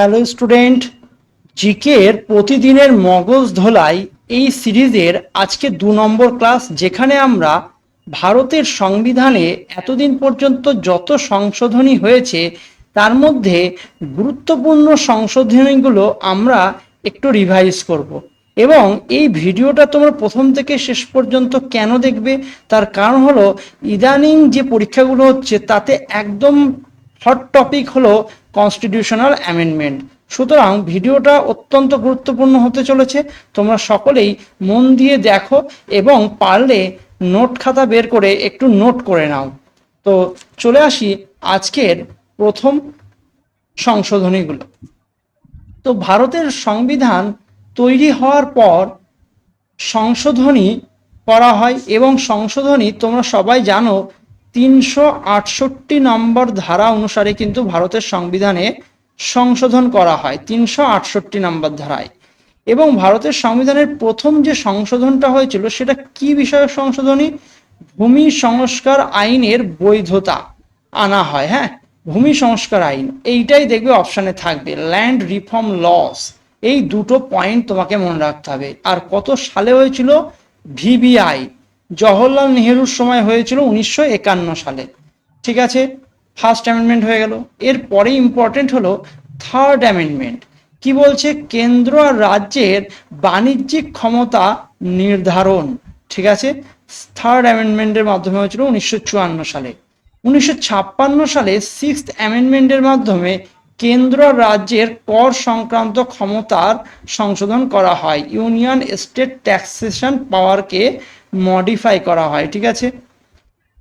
Hello student জিকের প্রতিদিনের মগজ ধোলাই এই সিরিজের আজকে দু নম্বর ক্লাস, যেখানে আমরা ভারতের সংবিধানে এতদিন পর্যন্ত যত সংশোধনী হয়েছে, তার মধ্যে গুরুত্বপূর্ণ সংশোধনীগুলো আমরা একটু রিভাইজ করব। এবং এই ভিডিওটা তোমরা প্রথম থেকে শেষ পর্যন্ত কেন দেখবে? তার কারণ হলো, ইদানিং যে পরীক্ষাগুলো হচ্ছে, তাতে একদম হট টপিক হলো কনস্টিটিউশনাল অ্যামেন্ডমেন্ট সুতরাং ভিডিওটা অত্যন্ত গুরুত্বপূর্ণ হতে চলেছে। তোমরা সকলেই মন দিয়ে দেখো এবং পারলে নোট খাতা বের করে একটু নোট করে নাও। তো চলে আসি আজকের প্রথম সংশোধনীগুলো। তো ভারতের সংবিধান তৈরি হওয়ার পর সংশোধনী করা হয় এবং সংশোধনী তোমরা সবাই জানো তিনশো আটষট্টি নম্বর ধারা অনুসারে কিন্তু ভারতের সংবিধানে সংশোধন করা হয়, তিনশো আটষট্টি নম্বর ধারায়। এবং ভারতের সংবিধানের প্রথম যে সংশোধনটা হয়েছিল, সেটা কি বিষয়ক সংশোধনী? ভূমি সংস্কার আইনের বৈধতা আনা হয় হ্যাঁ? ভূমি সংস্কার আইন, এইটাই দেখবে অপশানে থাকবে ল্যান্ড রিফর্ম লস এই দুটো পয়েন্ট তোমাকে মনে রাখতে হবে। আর কত সালে হয়েছিল? ভিবিআই জওহরলাল নেহেরুর সময় হয়েছিল উনিশশো একান্ন সালে। ঠিক আছে? ফার্স্ট অ্যামেন্ডমেন্ট হয়ে গেল। এরপরে ইম্পর্টেন্ট হলো থার্ড অ্যামেন্ডমেন্ট কি বলছে? কেন্দ্র আর রাজ্যের বাণিজ্যিক ক্ষমতা নির্ধারণ। ঠিক আছে? থার্ড অ্যামেন্ডমেন্টের মাধ্যমে হয়েছিল উনিশশো চুয়ান্ন সালে। উনিশশো ছাপ্পান্ন সালে সিক্সথ অ্যামেন্ডমেন্টের মাধ্যমে কেন্দ্র রাজ্যের কর সংক্রান্ত ক্ষমতার সংশোধন করা হয়। ইউনিয়ন স্টেট ট্যাক্সেশন পাওয়ারকে মডিফাই করা হয়, ঠিক আছে?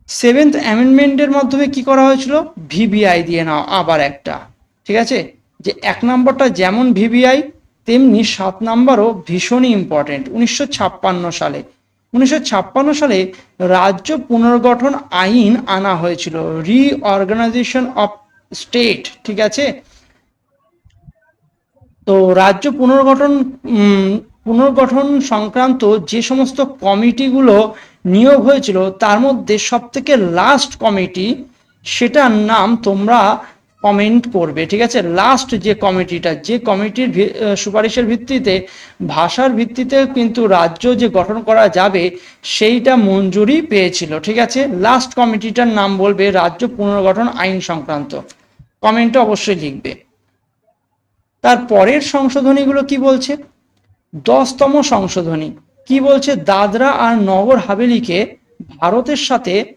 সেভেন্থ অ্যামেন্ডমেন্টের মাধ্যমে কি করা হয়েছিল? ভিবিআই দিয়ে নাও, আবার একটা, ঠিক আছে? যে এক নম্বরটা যেমন ভিবিআই তেমনি সাত নম্বরও ভীষণই ইম্পর্টেন্ট উনিশশো ছাপ্পান্ন সালে। উনিশশো ছাপ্পান্ন সালে রাজ্য পুনর্গঠন আইন আনা হয়েছিল রিঅর্গানাইজেশন অফ স্টেট ঠিক আছে? তো রাজ্য পুনর্গঠন পুনর্গঠন সংক্রান্ত যে সমস্ত কমিটিগুলো নিয়োগ হয়েছিল, তার মধ্যে সব থেকে লাস্ট কমিটি, সেটার নাম তোমরা কমেন্ট করবে, ঠিক আছে? লাস্ট যে কমিটিটা, যে কমিটির সুপারিশের ভিত্তিতে, ভাষার ভিত্তিতে কিন্তু রাজ্য যে গঠন করা যাবে, সেইটা মঞ্জুরি পেয়েছিল, ঠিক আছে? লাস্ট কমিটিটার নাম বলবে রাজ্য পুনর্গঠন আইন সংক্রান্ত। কমেন্টে অবশ্যই লিখবে। তার পরের সংশোধনীগুলো কি বলছে? দশতম সংশোধনী। কি বলছে দাদরা আর নগর হাভেলিকে ভারতের সাথে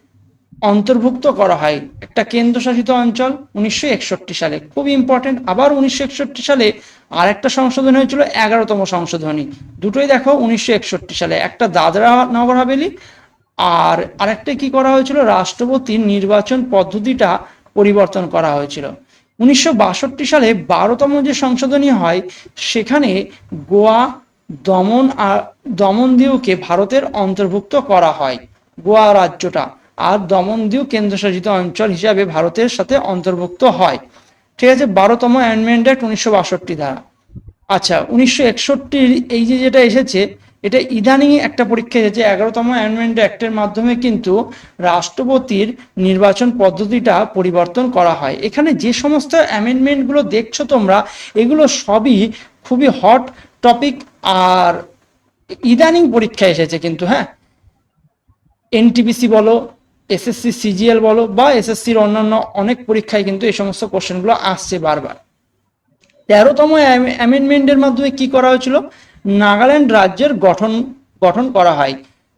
অন্তর্ভুক্ত করা হয়? একটা কেন্দ্রশাসিত অঞ্চল উনিশশো একষট্টি সালে। খুব ইম্পর্টেন্ট আবার উনিশশো একষট্টি সালে আর একটা সংশোধন হয়েছিল, এগারোতম সংশোধনী। দুটোই দেখো উনিশশো একষট্টি সালে। একটা দাদরা নগর হাভেলি আর আরেকটা কি করা হয়েছিল? রাষ্ট্রপতির নির্বাচন পদ্ধতিটা পরিবর্তন করা হয়েছিল। উনিশশো বাষট্টি সালে বারোতম যে সংশোধনী হয়, সেখানে গোয়া, দমন আর দমন দিউকে ভারতের অন্তর্ভুক্ত করা হয়, গোয়া রাজ্যটা। আর দমন দিউ কেন্দ্রশাসিত অঞ্চল হিসাবে ভারতের সাথে অন্তর্ভুক্ত হয়। ঠিক আছে, বারোতম অ্যামেন্ডমেন্ট অ্যাক্ট উনিশশো বাষট্টি দ্বারা। আচ্ছা উনিশশো এই যে যেটা এসেছে এটা ইদানিং একটা পরীক্ষা এসেছে, এগারোতম অ্যামেন্ডমেন্ট অ্যাক্টের মাধ্যমে কিন্তু রাষ্ট্রপতির নির্বাচন পদ্ধতিটা পরিবর্তন করা হয়। এখানে যে সমস্ত অ্যামেন্ডমেন্টগুলো দেখছ তোমরা, এগুলো সবই খুবই হট টপিক আর ইদানিং পরীক্ষা এসেছে কিন্তু হ্যাঁ? এনটিপিসি বলো, এসএসসি সিজিএল বলো বা এসএসসির অন্যান্য অনেক পরীক্ষায় কিন্তু এই সমস্ত কোশ্চেনগুলো আসছে বারবার। তেরোতম অ্যামেন্ডমেন্টের মাধ্যমে কি করা হয়েছিল? নাগাল্যান্ড রাজ্যের গঠন গঠন করা হয়।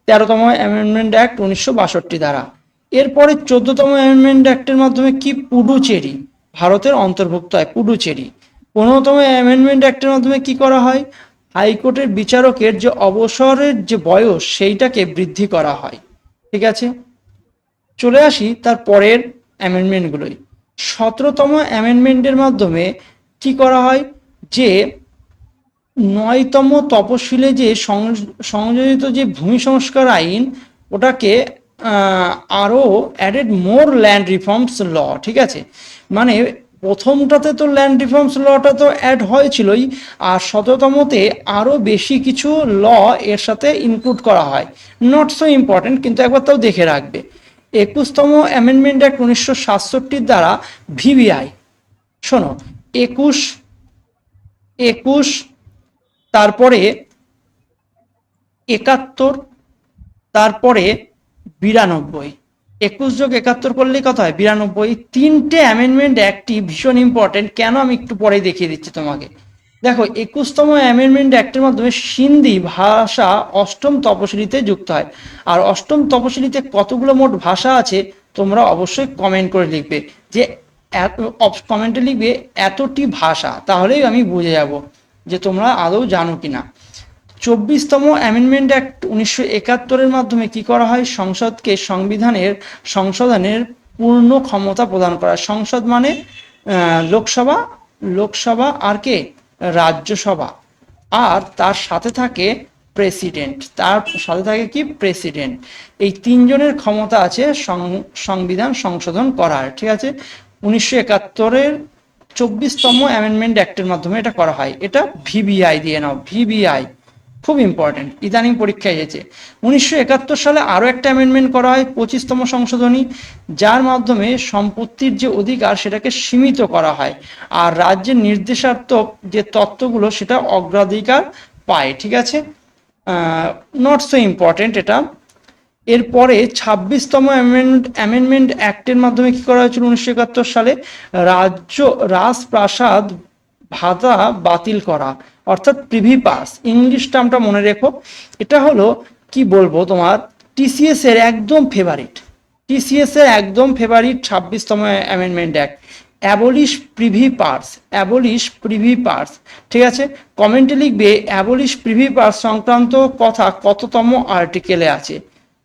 তেরোতম অ্যামেন্ডমেন্ট অ্যাক্ট উনিশশো বাষট্টি দ্বারা। এরপরে চোদ্দতম অ্যামেন্ডমেন্ট অ্যাক্টের মাধ্যমে কি পুডুচেরি? ভারতের অন্তর্ভুক্ত হয় পুডুচেরি। পনেরোতম অ্যামেন্ডমেন্ট অ্যাক্টের মাধ্যমে কি করা হয়? হাইকোর্টের বিচারকের যে অবসরের যে বয়স, সেইটাকে বৃদ্ধি করা হয়। ঠিক আছে? চলে আসি তার পরের অ্যামেন্ডমেন্টগুলোই সতেরোতম অ্যামেন্ডমেন্টের মাধ্যমে কি করা হয়? যে নয়তম তপশিলে যে সংযোজিত যে ভূমি সংস্কার আইন, ওটাকে আরও added more land reforms law ঠিক আছে? মানে প্রথমটাতে তো ল্যান্ড রিফর্মস লটা তো অ্যাড হয়েছিলই, আর শততমতে আরও বেশি কিছু ল এর সাথে ইনক্লুড করা হয়। নট সো ইম্পর্টেন্ট কিন্তু একবার তাও দেখে রাখবে। একুশতম অ্যামেন্ডমেন্ট অ্যাক্ট উনিশশো সাতষট্টির দ্বারা ভিভিআই শোনো, একুশ একুশ তারপরে একাত্তর, তারপরে বিরানব্বই। একুশ যোগ একাত্তর করলেই কথা হয়? বিরানব্বই। তিনটে অ্যামেন্ডমেন্ট অ্যাক্টটি ভীষণ ইম্পর্টেন্ট কেন আমি একটু পরে দেখিয়ে দিচ্ছি তোমাকে? দেখো, একুশতম অ্যামেন্ডমেন্ট অ্যাক্টের মাধ্যমে সিন্ধি ভাষা অষ্টম তপশিলিতে যুক্ত হয়। আর অষ্টম তপশিলিতে কতগুলো মোট ভাষা আছে, তোমরা অবশ্যই কমেন্ট করে লিখবে। যে কমেন্টে লিখবে এতটি ভাষা, তাহলেই আমি বুঝে যাব। যে তোমরা আদৌ জানো কি না চব্বিশতম অ্যামেন্ডমেন্ট অ্যাক্ট উনিশশো একাত্তরের মাধ্যমে কি করা হয়? সংসদকে সংবিধানের, সংশোধনের পূর্ণ ক্ষমতা প্রদান করা। সংসদ মানে লোকসভা লোকসভা আর কে? রাজ্যসভা। আর তার সাথে থাকে প্রেসিডেন্ট। তার সাথে থাকে কি? প্রেসিডেন্ট। এই তিনজনের ক্ষমতা আছে সংবিধান সংশোধন করার। ঠিক আছে? উনিশশো একাত্তরের চব্বিশতম অ্যামেন্ডমেন্ট অ্যাক্টের মাধ্যমে এটা করা হয়। এটা ভিবিআই দিয়ে নাও ভিবিআই খুব ইম্পর্টেন্ট ইদানিং পরীক্ষায় এসেছে। উনিশশো একাত্তর সালে আরও একটা অ্যামেন্ডমেন্ট করা হয়, পঁচিশতম সংশোধনী, যার মাধ্যমে সম্পত্তির যে অধিকার সেটাকে সীমিত করা হয় আর রাজ্যের নির্দেশাত্মক যে তত্ত্বগুলো সেটা অগ্রাধিকার পায়, ঠিক আছে? নট সো ইম্পর্টেন্ট এটা। এরপরে ছাব্বিশতম অ্যামেন্ড, অ্যামেন্ডমেন্ট অ্যাক্টের মাধ্যমে কি করা হয়েছিল উনিশশো একাত্তর সালে? রাজ্য, রাজপ্রাসাদ ভাতা বাতিল করা, অর্থাৎ প্রিভি পাস ইংলিশ টার্মটা মনে রেখো। এটা হলো, কি বলব তোমার টিসিএস এর একদম ফেভারিট টিসিএস এর একদম favourite ছাব্বিশতম amendment act. Abolish privy purse abolish privy purse ঠিক আছে? কমেন্টে লিখবে অ্যাবলিশ প্রিভি পার্স সংক্রান্ত কথা কততম আর্টিকেলে আছে?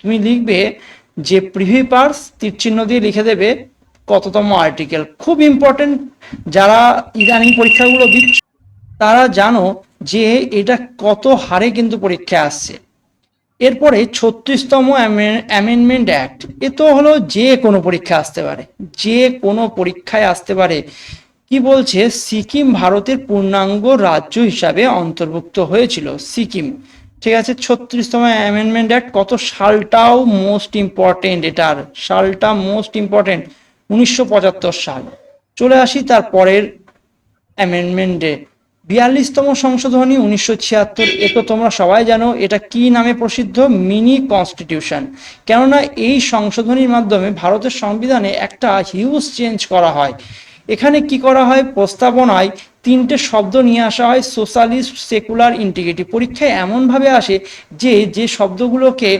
তুমি লিখবে যে প্রিভি পার্স তীরচিহ্ন দিয়ে লিখে দেবে কততম আর্টিকেল খুব ইম্পর্টেন্ট যারা ইদানিং পরীক্ষাগুলো দিচ্ছে, তারা জানো যে এটা কত হারে কিন্তু পরীক্ষা আসছে। এরপরে ছত্রিশতম অ্যামেন্ডমেন্ট অ্যাক্ট এ তো হলো যে কোনো পরীক্ষা আসতে পারে, যে কোনো পরীক্ষায় আসতে পারে। কি বলছে? সিকিম ভারতের পূর্ণাঙ্গ রাজ্য হিসাবে অন্তর্ভুক্ত হয়েছিল, সিকিম। ঠিক আছে, ছত্রিশতম অ্যামেন্ডমেন্ট অ্যাক্ট কত সালটাও মোস্ট ইম্পর্টেন্ট এটার, সালটা মোস্ট ইম্পর্টেন্ট উনিশশো পঁচাত্তর সাল। চলে আসি তার পরের অ্যামেন্ডমেন্টে বিয়াল্লিশতম সংশোধনী উনিশশো ছিয়াত্তর, এ তো তোমরা সবাই জানো, এটা কি নামে প্রসিদ্ধ? মিনি কনস্টিটিউশন কেননা এই সংশোধনীর মাধ্যমে ভারতের সংবিধানে একটা হিউজ চেঞ্জ করা হয়। এখানে কি করা হয়? প্রস্তাবনায় তিনটে শব্দ নিয়ে আসা হয় সোশ্যালিস্ট সেকুলার ইন্টিগ্রিটি। পরীক্ষায় এমনভাবে আসে যে যে শব্দগুলোকে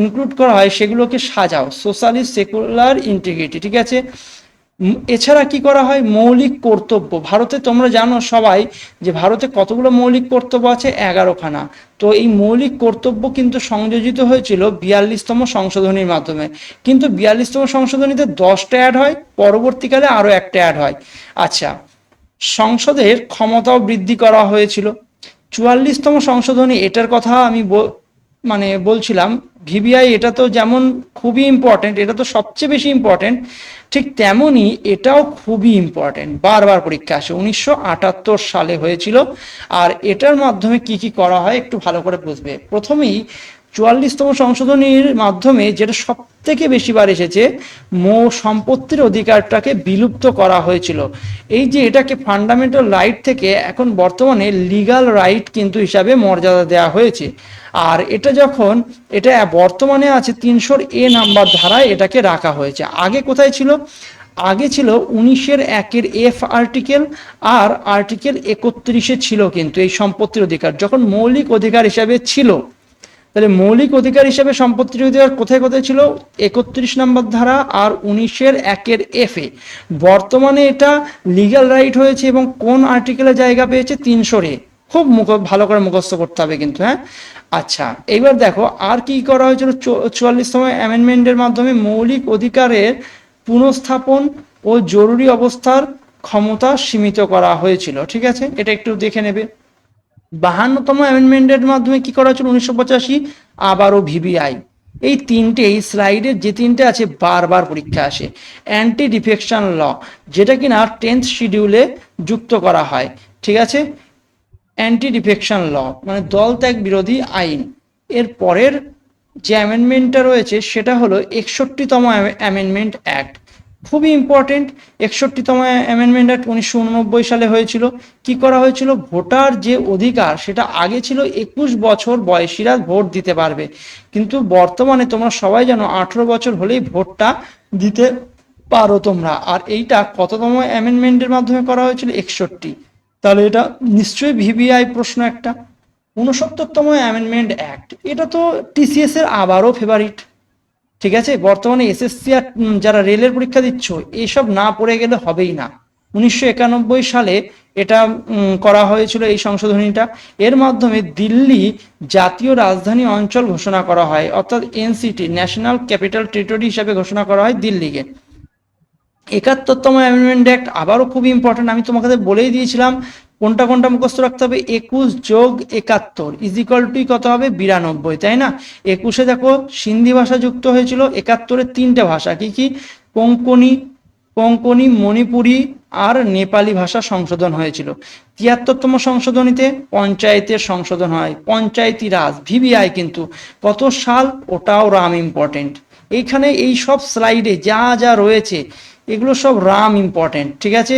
ইনক্লুড করা হয় সেগুলোকে সাজাও, সোশ্যালিস্ট সেকুলার ইন্টিগ্রিটি, ঠিক আছে? এছাড়া কি করা হয়? মৌলিক কর্তব্য। ভারতে তোমরা জানো সবাই যে, ভারতে কতগুলো মৌলিক কর্তব্য আছে? এগারোখানা। তো এই মৌলিক কর্তব্য কিন্তু সংযোজিত হয়েছিল বিয়াল্লিশতম সংশোধনীর মাধ্যমে। কিন্তু বিয়াল্লিশতম সংশোধনীতে দশটা অ্যাড হয়, পরবর্তীকালে আরও একটা অ্যাড হয়। আচ্ছা সংসদের ক্ষমতাও বৃদ্ধি করা হয়েছিল। চুয়াল্লিশতম সংশোধনী, এটার কথা আমি মানে বলছিলাম, ভিবিআই এটা তো যেমন খুবই ইম্পর্টেন্ট এটা তো সবচেয়ে বেশি ইম্পর্টেন্ট ঠিক তেমনই এটাও খুবই ইম্পর্টেন্ট বারবার পরীক্ষা আসে। উনিশশো আটাত্তর সালে হয়েছিল, আর এটার মাধ্যমে কি কি করা হয় একটু ভালো করে বুঝবে। প্রথমেই চুয়াল্লিশতম সংশোধনীর মাধ্যমে যেটা সব থেকে বেশিবার এসেছে মো সম্পত্তির অধিকারটাকে বিলুপ্ত করা হয়েছিল। এই যে এটাকে ফান্ডামেন্টাল রাইট থেকে এখন বর্তমানে লিগাল রাইট কিন্তু হিসাবে মর্যাদা দেওয়া হয়েছে। আর এটা যখন, এটা বর্তমানে আছে তিনশোর এ নাম্বার ধারায় এটাকে রাখা হয়েছে। আগে কোথায় ছিল? আগে ছিল উনিশের একের এফ আর্টিকেল আর আর্টিকেল একত্রিশে ছিল কিন্তু এই সম্পত্তির অধিকার। যখন মৌলিক অধিকার হিসাবে ছিল তাহলে মৌলিক অধিকার হিসেবে সম্পত্তির অধিকার কোথায় কোথায় ছিল? একত্রিশ নম্বর ধারা আর উনিশের একের এফ এ। বর্তমানে এটা লিগ্যাল রাইট হয়েছে এবং কোন আর্টিকেলে জায়গা পেয়েছে? তিনশোর এ। খুব মুখ, ভালো করে মুখস্থ করতে হবে কিন্তু হ্যাঁ? আচ্ছা এবার দেখো, আর কি করা হয়েছিল? চুয়াল্লিশতম অ্যামেন্ডমেন্টের মাধ্যমে মৌলিক অধিকারের পুনঃস্থাপন ও জরুরি অবস্থার ক্ষমতা সীমিত করা হয়েছিল, ঠিক আছে? এটা একটু দেখে নেবে। বাহান্নতম অ্যামেন্ডমেন্টের মাধ্যমে কি করা হয়েছিল উনিশশো পঁচাশি? আবারও ভিবিআই। এই তিনটে, এই স্লাইডের যে তিনটে আছে, বারবার পরীক্ষা আসে। অ্যান্টি ডিফেকশন ল, যেটা কিনা টেন্থ শিডিউলে যুক্ত করা হয়। ঠিক আছে? অ্যান্টি ডিফেকশন ল মানে দল ত্যাগ বিরোধী আইন। এর পরের যে অ্যামেন্ডমেন্টটা রয়েছে, সেটা হলো একষট্টিতম অ্যামেন্ডমেন্ট অ্যাক্ট। খুবই ইম্পর্টেন্ট একষট্টিতম অ্যামেন্ডমেন্ট অ্যাক্ট উনিশশো উননব্বই সালে হয়েছিল। কি করা হয়েছিল? ভোটার যে অধিকার, সেটা আগে ছিল একুশ বছর বয়সীরা ভোট দিতে পারবে। কিন্তু বর্তমানে তোমরা সবাই জানো, আঠেরো বছর হলেই ভোটটা দিতে পারো তোমরা। আর এইটা কততম অ্যামেন্ডমেন্টের মাধ্যমে করা হয়েছিল? একষট্টি। তাহলে এটা নিশ্চয়ই ভিভিআই প্রশ্ন একটা। উনসত্তরতম অ্যামেন্ডমেন্ট অ্যাক্ট এটা তো টিসিএস এর আবারও ফেভারিট ঠিক আছে? বর্তমানে এসএসসি আর যারা রেলের পরীক্ষা দিচ্ছ এইসব না পড়ে গেলে হবেই না। উনিশশো একানব্বই সালে এটা করা হয়েছিল এই সংশোধনীটা। এর মাধ্যমে দিল্লি জাতীয় রাজধানী অঞ্চল ঘোষণা করা হয়। অর্থাৎ এনসিটি, ন্যাশনাল ক্যাপিটাল টেরিটরি হিসাবে ঘোষণা করা হয় দিল্লিকে। একাত্তরতম অ্যামেন্ডমেন্ট অ্যাক্ট আবারও খুব ইম্পর্টেন্ট আমি তোমাকে বলেই দিয়েছিলাম, কোনটা কোনটা মুখস্থ রাখতে হবে? একুশ যোগ একাত্তর ইজ ইকাল টু কত হবে? বিরানব্বই, তাই না? একুশে দেখো, সিন্ধি ভাষা যুক্ত হয়েছিল একাত্তরে তিনটে ভাষা, কি কি? কোঙ্কনি কোঙ্কনি মণিপুরি আর নেপালি ভাষা সংশোধন হয়েছিল। তিয়াত্তরতম সংশোধনীতে পঞ্চায়েতের সংশোধন হয়, পঞ্চায়েতি রাজ ভিভিআই কিন্তু, কত সাল? ওটাও রাম ইম্পর্টেন্ট এইখানে এই সব স্লাইডে যা যা রয়েছে এগুলো সব রাম ইম্পর্টেন্ট ঠিক আছে?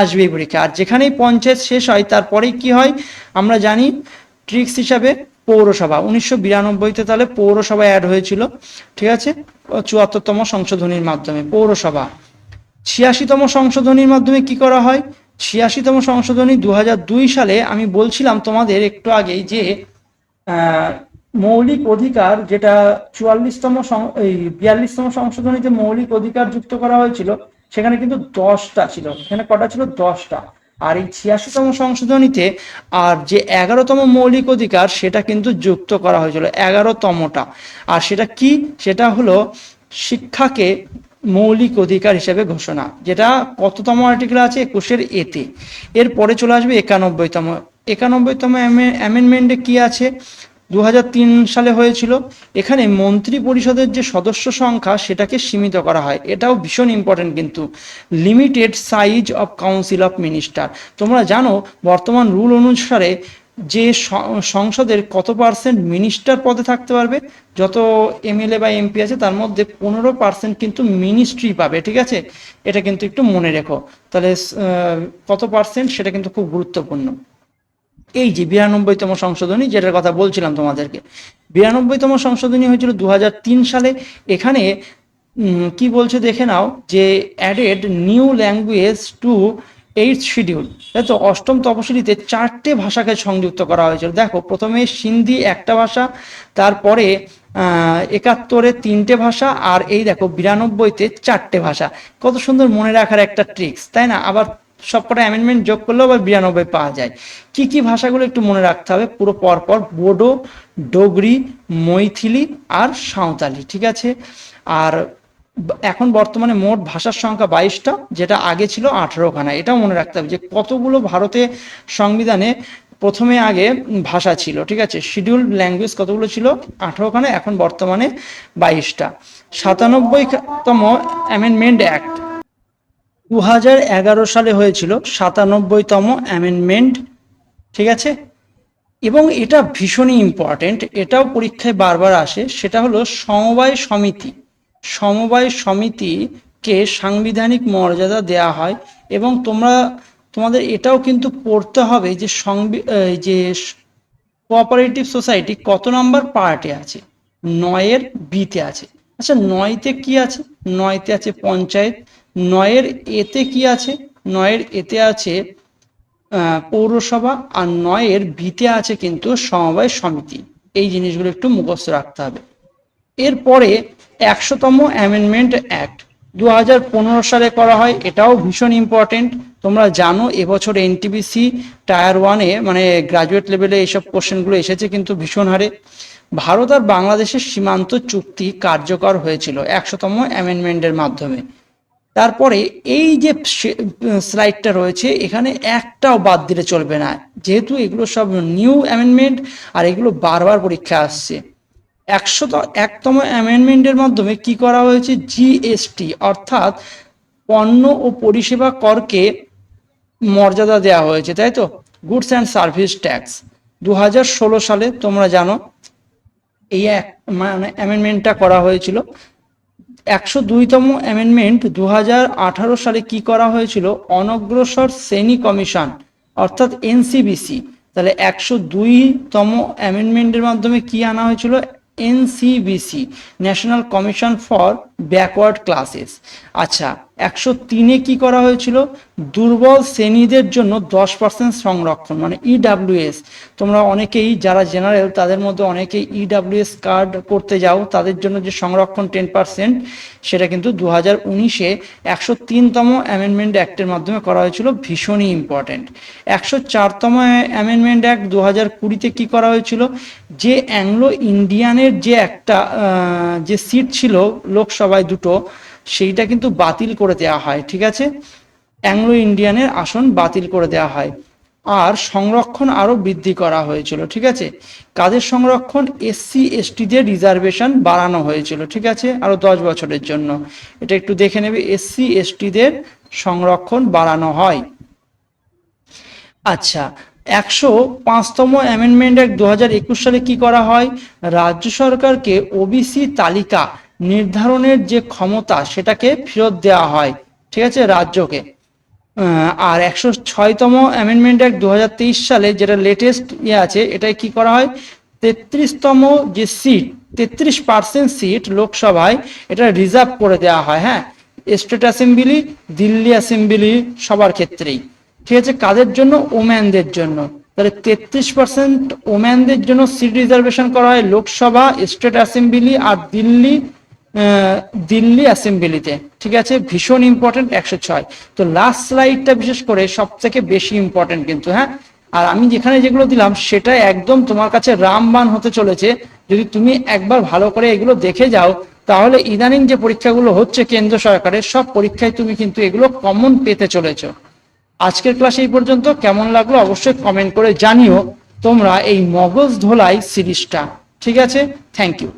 আসবে পরীক্ষা। আর যেখানেই পঞ্চায়েত শেষ হয়, তারপরেই কি হয়? আমরা জানি ট্রিক্স হিসাবে পৌরসভা, উনিশশো বিরানব্বইতে তাহলে পৌরসভা অ্যাড হয়েছিল, ঠিক আছে? চুয়াত্তরতম সংশোধনীর মাধ্যমে, পৌরসভা। ছিয়াশিতম সংশোধনীর মাধ্যমে কি করা হয়? ছিয়াশিতম সংশোধনী দু সালে আমি বলছিলাম তোমাদের একটু আগেই যে মৌলিক অধিকার যেটা চুয়াল্লিশতম এই বিয়াল্লিশতম সংশোধনীতে মৌলিক অধিকার যুক্ত করা হয়েছিল, সেখানে কিন্তু দশটা ছিল। সেখানে কটা ছিল? দশটা। আর এই ছিয়াশিতম সংশোধনীতে আর যে এগারোতম মৌলিক অধিকার, সেটা কিন্তু যুক্ত করা হয়েছিল, এগারোতমটা। আর সেটা কি? সেটা হলো শিক্ষাকে মৌলিক অধিকার হিসেবে ঘোষণা, যেটা কততম আর্টিকেল আছে? একুশের এতে। এরপরে চলে আসবে একানব্বইতম। একানব্বইতম অ্যামেন্ডমেন্টে কি আছে? দু হাজার তিন সালে হয়েছিল। এখানে মন্ত্রী পরিষদের যে সদস্য সংখ্যা, সেটাকে সীমিত করা হয়। এটাও ভীষণ ইম্পর্টেন্ট কিন্তু। Limited size of council of minister তোমরা জানো, বর্তমান রুল অনুসারে যে সংসদের কত পার্সেন্ট মিনিস্টার পদে থাকতে পারবে, যত এমএলএ বা এমপি আছে, তার মধ্যে পনেরো পার্সেন্ট কিন্তু মিনিস্ট্রি পাবে, ঠিক আছে? এটা কিন্তু একটু মনে রেখো। তাহলে কত পার্সেন্ট সেটা কিন্তু খুব গুরুত্বপূর্ণ। এই যে বিরানব্বইতম সংশোধনী, যেটার কথা বলছিলাম তোমাদেরকে। বিরানব্বইতম সংশোধনী হয়েছিল দু হাজার তিন সালে। এখানে কি বলছে দেখে নাও যে added new language to eight schedule তো অষ্টম তপশিলিতে চারটে ভাষাকে সংযুক্ত করা হয়েছিল। দেখো, প্রথমে সিন্ধি একটা ভাষা, তারপরে একাত্তরে তিনটে ভাষা, আর এই দেখো বিরানব্বইতে চারটে ভাষা। কত সুন্দর মনে রাখার একটা ট্রিক্স তাই না? আবার সবকটা অ্যামেন্ডমেন্ট যোগ করলেও আবার বিরানব্বই পাওয়া যায়। কি কি ভাষাগুলো একটু মনে রাখতে হবে? পুরো পরপর বোডো, ডোগরি, মৈথিলি আর সাঁওতালি, ঠিক আছে? আর এখন বর্তমানে মোট ভাষার সংখ্যা বাইশটা, যেটা আগে ছিল আঠারোখানা। এটাও মনে রাখতে হবে যে কতগুলো ভারতে সংবিধানে প্রথমে আগে ভাষা ছিল, ঠিক আছে? শিডিউল ল্যাঙ্গুয়েজ কতগুলো ছিল? আঠারোখানা, এখন বর্তমানে বাইশটা। সাতানব্বইতম অ্যামেন্ডমেন্ট অ্যাক্ট দু হাজার এগারো সালে হয়েছিল সাতানব্বইতম অ্যামেন্ডমেন্ট, ঠিক আছে? এবং এটা ভীষণই ইম্পর্টেন্ট এটাও পরীক্ষায় বারবার আসে, সেটা হলো সমবায় সমিতি। সমবায় সমিতিকে সাংবিধানিক মর্যাদা দেয়া হয় এবং তোমরা, তোমাদের এটাও কিন্তু পড়তে হবে যে সংবি যে কোঅপারেটিভ সোসাইটি কত নম্বর পার্টে আছে? নয়ের বিতে আছে। আচ্ছা নয়তে কি আছে? নয়তে আছে পঞ্চায়েত নয়ের এতে কি আছে? নয়ের এতে আছে পৌরসভা আর নয়ের বিতে আছে কিন্তু সমবায় সমিতি। এই জিনিসগুলো একটু মুখস্থ রাখতে হবে। এরপরে একশোতম অ্যামেন্ডমেন্ট অ্যাক্ট। দু হাজার পনেরো সালে করা হয়, এটাও ভীষণ ইম্পর্টেন্ট তোমরা জানো, এবছর এনটিবিসি টায়ার ওয়ানে মানে গ্রাজুয়েট লেভেলে এইসব কোশ্চেনগুলো এসেছে কিন্তু ভীষণ হারে। ভারত আর বাংলাদেশের সীমান্ত চুক্তি কার্যকর হয়েছিল একশোতম অ্যামেন্ডমেন্টের মাধ্যমে। তারপরে এই যে স্লাইডটা রয়েছে, এখানে একটাও বাদ দিলে চলবে না। যেহেতু এগুলো সব নিউ অ্যামেন্ডমেন্ট আর এগুলো বারবার পরীক্ষা আসছে। একশত, একতম অ্যামেন্ডমেন্টের মাধ্যমে কি করা হয়েছে? জিএসটি অর্থাৎ পণ্য ও পরিষেবা করকে মর্যাদা দেওয়া হয়েছে, তাই তো? গুডস অ্যান্ড সার্ভিস ট্যাক্স দু হাজার ষোলো সালে তোমরা জানো, এই মানে অ্যামেন্ডমেন্টটা করা হয়েছিল। একশো দুইতম অ্যামেন্ডমেন্ট দু হাজার আঠারো সালে কি করা হয়েছিল? অনগ্রসর শ্রেণি কমিশন, অর্থাৎ এনসিবিসি। তাহলে একশো দুইতম অ্যামেন্ডমেন্টের মাধ্যমে কি আনা হয়েছিল? NCBC national commission for backward classes আচ্ছা একশো তিনে কি করা হয়েছিল? দুর্বল শ্রেণীদের জন্য দশ পার্সেন্ট সংরক্ষণ মানে ইডাব্লিউএস তোমরা অনেকেই যারা জেনারেল তাদের মধ্যে অনেকেই ইডাব্লিউএস কার্ড করতে যাও, তাদের জন্য যে সংরক্ষণ টেন পার্সেন্ট সেটা কিন্তু দু হাজার উনিশে একশো তিনতম অ্যামেন্ডমেন্ট অ্যাক্টের মাধ্যমে করা হয়েছিল, ভীষণই ইম্পর্টেন্ট একশো চারতম অ্যামেন্ডমেন্ট অ্যাক্ট দু হাজার কুড়িতে কী করা হয়েছিল? যে অ্যাংলো ইন্ডিয়ানের যে একটা যে সিট ছিল লোকসভায় দুটো, সেইটা কিন্তু বাতিল করে দেওয়া হয়, ঠিক আছে? অ্যাংলো ইন্ডিয়ানের আসন বাতিল করে দেওয়া হয়। আর সংরক্ষণ আরও বৃদ্ধি করা হয়েছিল, ঠিক আছে? কাদের সংরক্ষণ? এসসি এসটিদের রিজার্ভেশন বাড়ানো হয়েছিল, ঠিক আছে? আরও দশ বছরের জন্য। এটা একটু দেখে নেবে এসসি এসটিদের সংরক্ষণ বাড়ানো হয়। আচ্ছা একশো পাঁচতম অ্যামেন্ডমেন্ট অ্যাক্ট দু একুশ সালে কি করা হয়? রাজ্য সরকারকে ওবিসি তালিকা নির্ধারণের যে ক্ষমতা, সেটাকে ফেরত দেওয়া হয়। ঠিক আছে? রাজ্যকে। আর একশো ছয়তম অ্যামেন্ডমেন্ট অ্যাক্ট দু হাজার তেইশ সালে যেটা লেটেস্ট ইয়ে আছে, এটাই কি করা হয়? তেত্রিশতম যে সিট তেত্রিশ পার্সেন্ট সিট লোকসভায় এটা রিজার্ভ করে দেওয়া হয়। হ্যাঁ? স্টেট অ্যাসেম্বলি দিল্লি অ্যাসেম্বলি সবার ক্ষেত্রেই। ঠিক আছে, কাদের জন্য? ওম্যানদের জন্য। তাহলে তেত্রিশ পার্সেন্ট ওম্যানদের জন্য সিট রিজার্ভেশন করা হয় লোকসভা, স্টেট অ্যাসেম্বলি আর দিল্লি দিল্লি অ্যাসেম্বলিতে। ঠিক আছে, ভীষণ ইম্পর্টেন্ট একশো ছয়। তো লাস্ট স্লাইডটা বিশেষ করে সব থেকে বেশি ইম্পর্টেন্ট কিন্তু হ্যাঁ? আর আমি যেখানে যেগুলো দিলাম সেটা একদম তোমার কাছে রামবান হতে চলেছে। যদি তুমি একবার ভালো করে এগুলো দেখে যাও, তাহলে ইদানিং যে পরীক্ষাগুলো হচ্ছে কেন্দ্র সরকারের, সব পরীক্ষায় তুমি কিন্তু এগুলো কমন পেতে চলেছো। আজকের ক্লাস এই পর্যন্ত। কেমন লাগল অবশ্যই কমেন্ট করে জানিও। তোমরা এই মগজ ধোলাই সিরিজটা। ঠিক আছে? Thank you